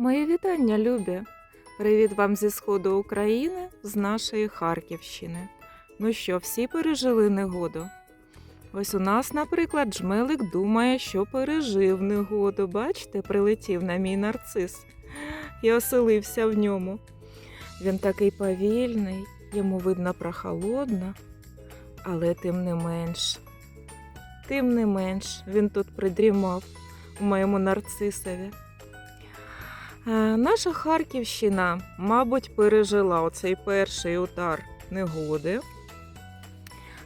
Мої вітання, любі! Привіт вам зі сходу України, з нашої Харківщини. Ну що, всі пережили негоду? Ось у нас, наприклад, жмелик думає, що пережив негоду. Бачите, прилетів на мій нарцис і оселився в ньому. Він такий повільний, йому видно прохолодно, але тим не менш, тим не менш, він тут придрімав у моєму нарцисові. Е, Наша Харківщина, мабуть, пережила оцей перший удар негоди.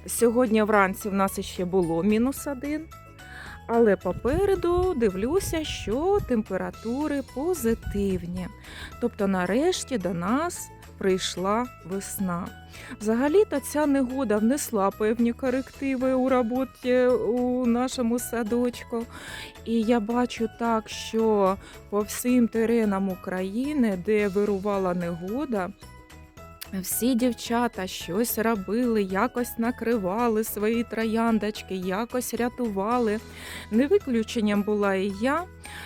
Сьогодні вранці в нас ще було мінус один, але попереду дивлюся, що температури позитивні. Тобто, нарешті до нас прийшла весна. Взагалі-то ця негода внесла певні корективи у роботі у нашому садочку. І я бачу так, що по всім теренам України, де вирувала негода, всі дівчата щось робили, якось накривали свої трояндочки, якось рятували. Не виключенням була і я.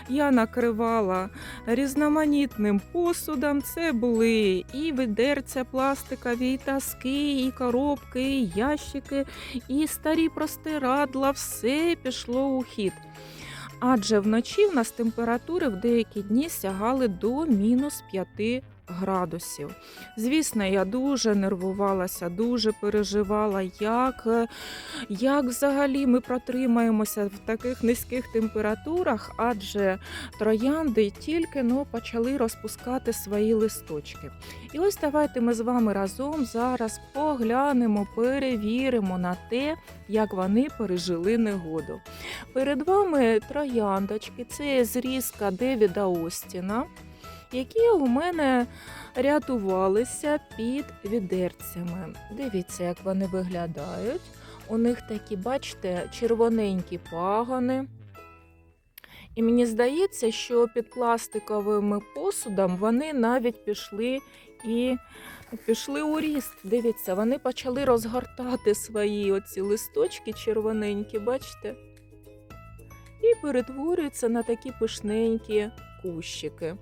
Я накривала різноманітним посудом. Це були і відерця пластикові, і таски, і коробки, і ящики, і старі простирадла. Все пішло у хід. Адже вночі в нас температури в деякі дні сягали до мінус 5 градусів. Звісно, я дуже нервувалася, дуже переживала, як, е, як взагалі ми протримаємося в таких низьких температурах, адже троянди тільки ну, почали розпускати свої листочки. І ось давайте ми з вами разом зараз поглянемо, перевіримо на те, як вони пережили негоду. Перед вами трояндочки, це зрізка Девіда Остіна, які у мене рятувалися під відерцями. Дивіться, як вони виглядають. У них такі, бачите, червоненькі пагони. І мені здається, що під пластиковим посудом вони навіть пішли і пішли у ріст. Дивіться, вони почали розгортати свої оці листочки червоненькі, бачите? І перетворюються на такі пишненькі кущики.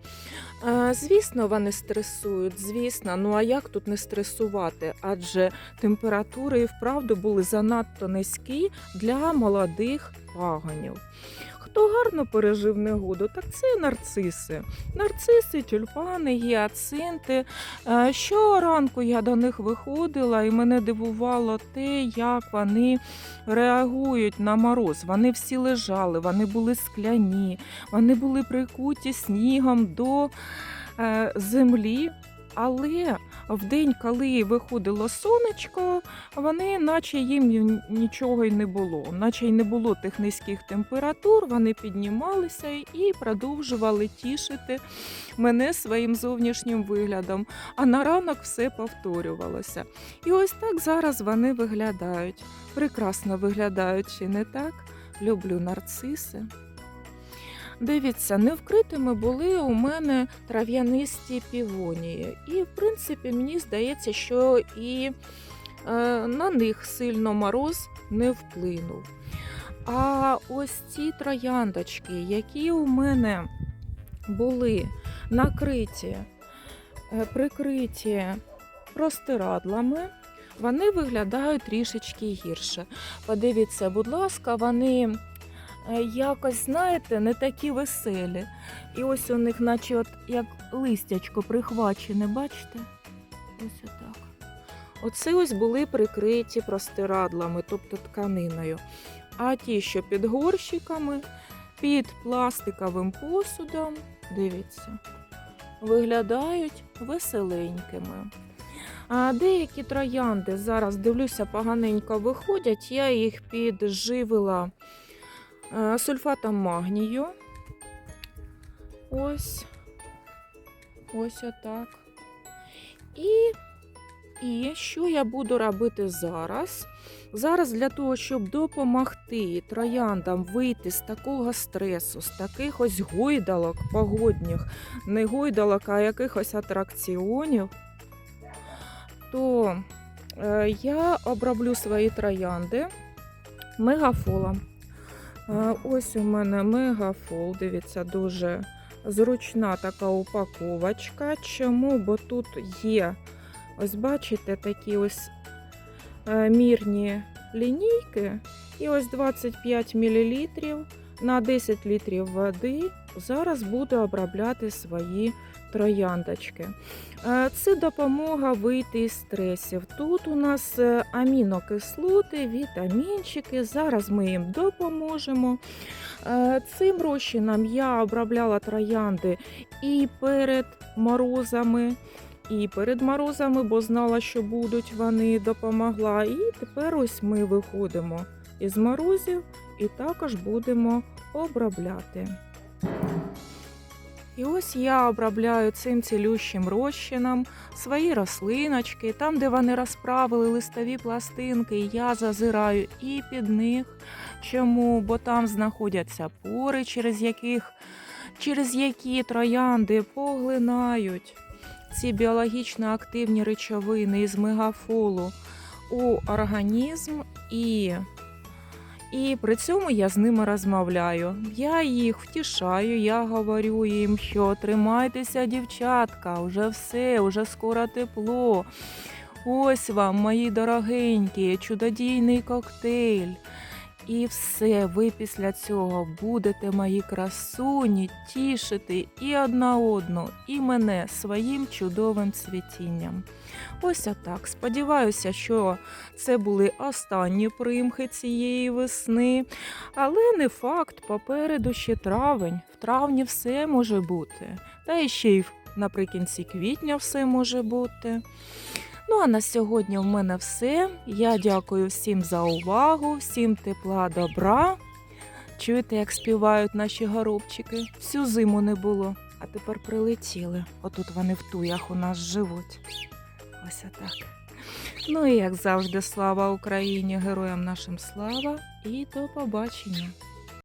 Е, Звісно, вони стресують, звісно. Ну а як тут не стресувати? Адже температури і вправду були занадто низькі для молодих пагонів. Хто гарно пережив негоду, так це нарциси. Нарциси, тюльпани, гіацинти. Е, Щоранку я до них виходила, і мене дивувало те, як вони реагують на мороз. Вони всі лежали, вони були скляні, вони були прикуті снігом до е, землі. Але в день, коли виходило сонечко, вони, наче їм нічого й не було, наче й не було тих низьких температур, вони піднімалися і продовжували тішити мене своїм зовнішнім виглядом. А на ранок все повторювалося. І ось так зараз вони виглядають. Прекрасно виглядають, чи не так? Люблю нарциси. Дивіться, невкритими були у мене трав'янисті півонії. І, в принципі, мені здається, що і е, на них сильно мороз не вплинув. А ось ці трояндочки, які у мене були накриті, е, прикриті простирадлами, вони виглядають трішечки гірше. Подивіться, будь ласка, вони якось, знаєте, не такі веселі. І ось у них, наче от як листячко прихвачене, бачите? Ось отак. Оце ось були прикриті простирадлами, тобто тканиною. А ті, що під горщиками, під пластиковим посудом, дивіться, виглядають веселенькими. А деякі троянди зараз дивлюся поганенько виходять. Я їх підживила сульфатом магнію. Ось. Ось отак. І, і що я буду робити зараз? Зараз для того, щоб допомогти трояндам вийти з такого стресу, з таких ось гойдалок погодних, не гойдалок, а якихось атракціонів, то е, я оброблю свої троянди мегафолом. Ось у мене мегафол, дивіться, дуже зручна така упаковочка. Чому? Бо тут є, ось бачите, такі ось е, мірні лінійки. І ось 25 мл на 10 літрів води зараз буду обробляти свої трояндочки. Е, Це допомога вийти із стресів. Тут у нас е, амінокислоти, вітамінчики. Зараз ми їм допоможемо. Е, Цим розчином я обробляла троянди і перед морозами. І перед морозами, бо знала, що будуть вони допомогла. І тепер ось ми виходимо із морозів і також будемо обробляти. І ось я обробляю цим цілющим розчином свої рослиночки, там, де вони розправили листові пластинки, я зазираю і під них. Чому? Бо там знаходяться пори, через яких через які троянди поглинають ці біологічно активні речовини із мегафолу у організм і і при цьому я з ними розмовляю. Я їх втішаю, я говорю їм, що тримайтеся, дівчатка, уже все, уже скоро тепло. Ось вам, мої дорогенькі, чудодійний коктейль. І все, ви після цього будете, мої красуні, тішити і одна одну, і мене своїм чудовим цвітінням. Ось отак. Сподіваюся, що це були останні примхи цієї весни, але не факт, попереду ще травень. В травні все може бути. Та ще й наприкінці квітня все може бути. Ну а на сьогодні в мене все. Я дякую всім за увагу, всім тепла, добра. Чуєте, як співають наші горобчики? Всю зиму не було, а тепер прилетіли. Отут вони в туях у нас живуть. Ось отак. Ну і як завжди, слава Україні, героям нашим слава і до побачення.